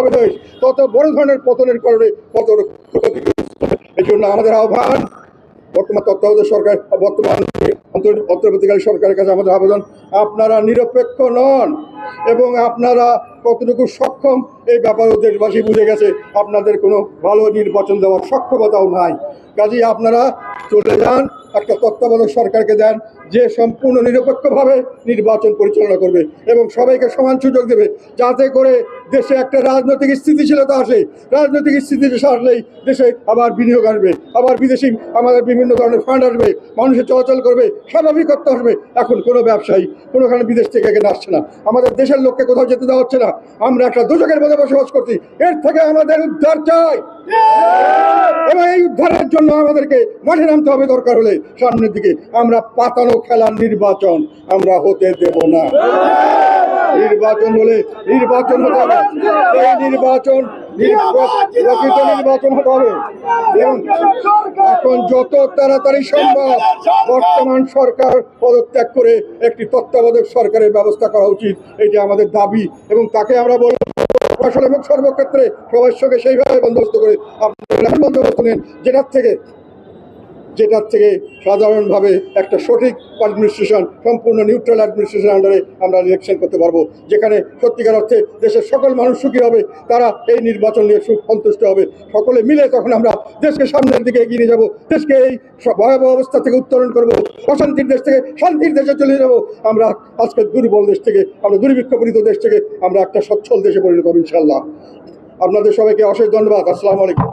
হবে দেশ তত বড় ধরনের পতনের কারণে পতন এই জন্য আমাদের আহ্বান, বর্তমান তত্ত্বাবধায়ক সরকার, বর্তমান অন্তর্বর্তীকালীন সরকারের কাছে আমাদের আবেদন, আপনারা নিরপেক্ষ নন এবং আপনারা কতটুকু সক্ষম, এই ব্যাপারে দেশবাসী বুঝে গেছে, আপনাদের কোনো ভালো নির্বাচন দেওয়ার সক্ষমতাও নাই। কাজেই আপনারা চলে যান একটা তত্ত্বাবধায়ক সরকারকে দেন যে সম্পূর্ণ নিরপেক্ষভাবে নির্বাচন পরিচালনা করবে এবং সবাইকে সমান সুযোগ দেবে যাতে করে দেশে একটা রাজনৈতিক স্থিতিশীলতা আসে। রাজনৈতিক স্থিতিশীলতা আসলেই দেশে আবার বিনিয়োগ আসবে আবার বিদেশি আমাদের বিভিন্ন ধরনের ফান্ড আসবে মানুষের চলাচল করবে স্বাভাবিকত্ব আসবে। এখন কোনো ব্যবসায়ী কোনোখানে বিদেশ থেকে এখানে আসছে না। আমাদের দেশের লোককে কোথাও যেতে দেওয়া হচ্ছে না। আমরা একটা দুচকের মধ্যে বসবাস করছি। এর থেকে আমাদের উদ্ধার চাই। এবং এই উদ্ধারের জন্য আমাদেরকে মাঠে নামতে হবে দরকার হলে। সামনের দিকে, আমরা পাতানো খেলার নির্বাচন আমরা হতে দেব না। নির্বাচন হলে নির্বাচন হতে নির্বাচন নির্বাচন হতে হবে। এখন যত তাড়াতাড়ি সম্ভব বর্তমান সরকার পদত্যাগ করে একটি তত্ত্বাবধায়ক সরকারের ব্যবস্থা করা উচিত, এটি আমাদের দাবি। এবং তাকে আমরা বলব সর্বক্ষেত্রে সবার সঙ্গে সেইভাবে বন্দোবস্ত করে এমন বন্দোবস্ত নেন, যেটার থেকে যেটার থেকে সাধারণভাবে একটা সঠিক অ্যাডমিনিস্ট্রেশন সম্পূর্ণ নিউট্রাল অ্যাডমিনিস্ট্রেশন আন্ডারে আমরা ইলেকশন করতে পারব। যেখানে সত্যিকার অর্থে দেশের সকল মানুষ সুখী হবে, তারা এই নির্বাচন নিয়ে সন্তুষ্ট হবে। সকলে মিলে তখন আমরা দেশকে সামনের দিকে এগিয়ে নিয়ে যাব, দেশকে এই ভয়াবহ অবস্থা থেকে উত্তরণ করব, অশান্তির দেশ থেকে শান্তির দেশে চলে যাব। আমরা আজকে দুর্বল দেশ থেকে, আমরা দুর্ভিক্ষপীড়িত দেশ থেকে আমরা একটা সচ্ছল দেশে পরিণত হব ইনশাল্লাহ আপনাদের সবাইকে অশেষ ধন্যবাদ। আসসালামু আলাইকুম।